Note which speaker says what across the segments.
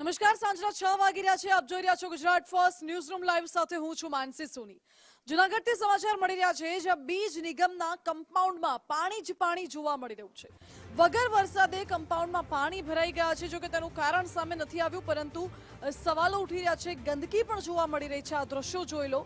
Speaker 1: નમસ્કાર, સાંજના છ વાગી રહ્યા છે. આપ જોઈ રહ્યા છો Gujarat first news room live સાથે હું છું માનસી સોની. જુનાગઢથી સમાચાર મળી રહ્યા છે જ્યાં બીજ નિગમના કમ્પાઉન્ડમાં પાણી જ પાણી જોવા મળી રહ્યું છે. વગર વરસાદે કમ્પાઉન્ડમાં પાણી ભરાઈ ગયા છે જોકે તેનું કારણ સામે નથી આવ્યું, પરંતુ સવાલો ઉઠી રહ્યા છે. ગંદકી પણ જોવા મળી રહી છે. આ દ્રશ્યો જોઈ લો.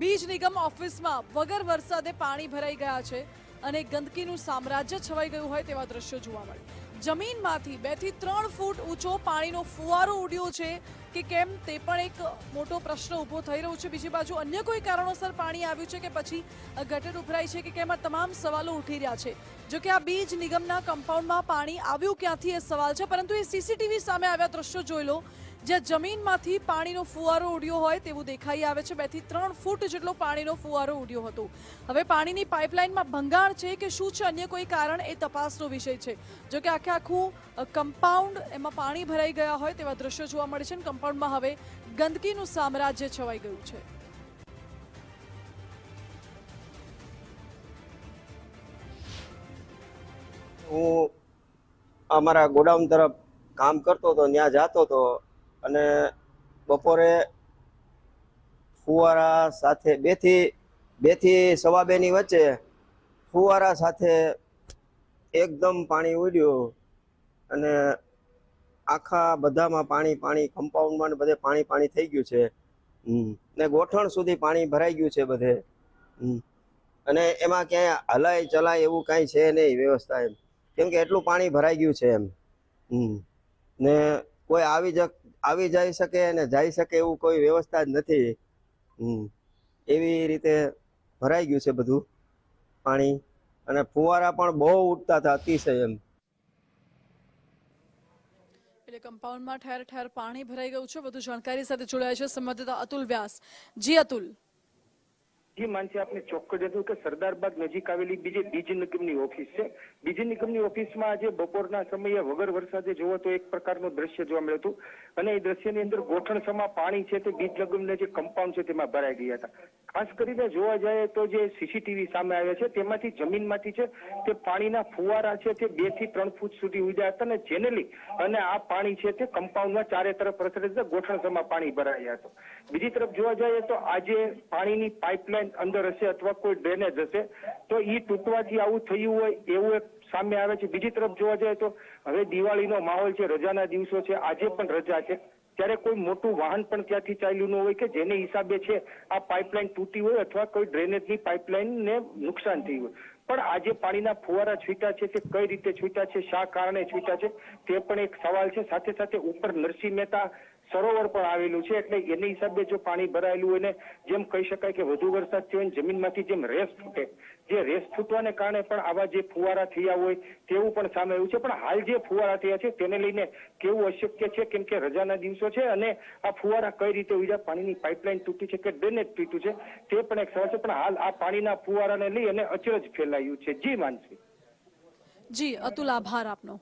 Speaker 1: બીજ નિગમ ઓફિસમાં વગર વરસાદે પાણી ભરાઈ ગયા છે અને ગંદકીનું સામ્રાજ્ય છવાઈ ગયું હોય તેવા દ્રશ્યો જોવા મળે. જમીનમાંથી બેથી ત્રણ ફૂટ ઊંચો પાણીનો ફુવારો ઉડ્યો છે કે કેમ તે પણ એક મોટો પ્રશ્ન ઊભો થઈ રહ્યો છે. બીજી બાજુ અન્ય કોઈ કારણોસર પાણી આવ્યું છે કે પછી ગટર ઉભરાય છે કે કેમ આ તમામ સવાલો ઉઠી રહ્યા છે. જો કે આ બીજ નિગમના કમ્પાઉન્ડમાં પાણી આવ્યું ક્યાંથી એ સવાલ છે. પરંતુ એ સીસીટીવી સામે આવ્યા દ્રશ્યો જોઈ લો. જ્યાં જમીનમાંથી પાણીનો ફુવારો ઉડ્યો હોય તેવું દેખાઈ આવે છે. બેથી ત્રણ ફૂટ જેટલો પાણીનો ફુવારો ઉડ્યો હતો. હવે પાણીની પાઇપલાઇનમાં ભંગાણ છે કે શું છે અન્ય કોઈ કારણ એ તપાસનો વિષય છે. જો કે આખે આખું કમ્પાઉન્ડ એમાં પાણી ભરાઈ ગયા હોય તેવા દ્રશ્યો જોવા મળે છે અને કમ્પાઉન્ડમાં હવે ગંદકીનું સામ્રાજ્ય છવાઈ ગયું છે.
Speaker 2: હું અમારા ગોડાઉન તરફ કામ કરતો હતો, ત્યાં જતો હતો. અને બપોરે ફુવારા સાથે બેથી બેથી સવા બેની વચ્ચે ફુવારા સાથે એકદમ પાણી ઉડ્યું અને આખા બધામાં પાણી પાણી કમ્પાઉન્ડમાં ને બધે પાણી પાણી થઈ ગયું છે. ને ગોઠણ સુધી પાણી ભરાઈ ગયું છે બધે. અને એમાં ક્યાંય હલાય, ચલાય એવું કાંઈ છે નહીં વ્યવસ્થા એમ. કેમ કે એટલું પાણી ભરાઈ ગયું છે એમ. ને કોઈ આવી જ આવી જઈ શકે અને જઈ શકે એવું કોઈ વ્યવસ્થા જ નથી. એવી રીતે ભરાઈ ગયું છે બધું પાણી અને ફુવારા પણ બહુ ઉઠતા હતા અતિશય એમ.
Speaker 1: એટલે કમ્પાઉન્ડમાં ઠેર ઠેર પાણી ભરાઈ ગયું છે. વધુ જાણકારી સાથે જોડાયા છે સંવાદદાતા અતુલ વ્યાસ. જી અતુલ.
Speaker 3: જી માનસી આપને ચોક્કસ જણાવ્યું કે સરદારબાગ નજીક આવેલી બીજી બીજ નિગમની ઓફિસ છે. બીજ નિગમની ઓફિસમાં આજે બપોરના સમયે વગર વરસાદે જોવો તો એક પ્રકારનું દ્રશ્ય જોવા મળ્યું હતું. અને એ દ્રશ્યની અંદર ગોઠણસમાં પાણી છે તે બીજ નિગમના જે કમ્પાઉન્ડ છે તેમાં ભરાઈ ગયા હતા. ખાસ કરીને જોવા જાય તો જે સીસીટીવી સામે આવ્યા છે તેમાંથી જમીનમાંથી છે તે પાણીના ફુવારા છે તે બેથી ત્રણ ફૂટ સુધી ઉડ્યા હતા અને જેનેલી અને આ પાણી છે તે કમ્પાઉન્ડમાં ચારે તરફ પ્રસરે ગોઠણસમા પાણી ભરાયા હતા. બીજી તરફ જોવા જઈએ તો આજે પાણીની પાઇપલાઇન અંદર હશે અથવા કોઈ ડ્રેનેજ હશે, તો એ તૂટવાથી આવું થયું હોય એવું એક સામે આવે છે. બીજી તરફ જોવા જાય તો હવે દિવાળીનો માહોલ છે, રજાના દિવસો છે, આજે પણ રજા છે. ત્યારે કોઈ મોટું વાહન પણ ત્યાંથી ચાલ્યું ન હોય કે જેને હિસાબે છે આ પાઇપલાઇન તૂટી હોય અથવા કોઈ ડ્રેનેજની પાઇપલાઇનને નુકસાન થયું હોય. પણ આજે પાણીના ફુવારા છૂટા છે તે કઈ રીતે છૂટ્યા છે, શા કારણે છૂટ્યા છે, તે પણ એક સવાલ છે. સાથે સાથે ઉપર નરસિંહ મહેતા સરોવર પણ આવેલું છે. એટલે એની હિસાબે જો પાણી ભરાયેલું હોય ને, જેમ કહી શકાય કે વધુ વરસાદ થયો હોય જમીનમાંથી જેમ રેસ ફૂટે. જે રેસ ફૂટવાને કારણે પણ આવા જે ફુવારા થયા હોય, તેવું પણ સામે આવ્યું છે. પણ હાલ જે ફુવારા થયા છે, તેને લઈને કેવું અશક્ય છે? કેમ કે રજાના દિવસો છે અને આ ફુવારા કઈ રીતે ઉજા પાણીની પાઇપલાઇન તૂટી છે કે ડ્રેનેજ તૂટ્યું છે? તે પણ એક સવાલ છે. પણ હાલ આ પાણીના ફુવારાને લઈ અને અચરજ ફેલાયું છે. જી માનસી.
Speaker 1: જી, અતુલ આભાર આપનો.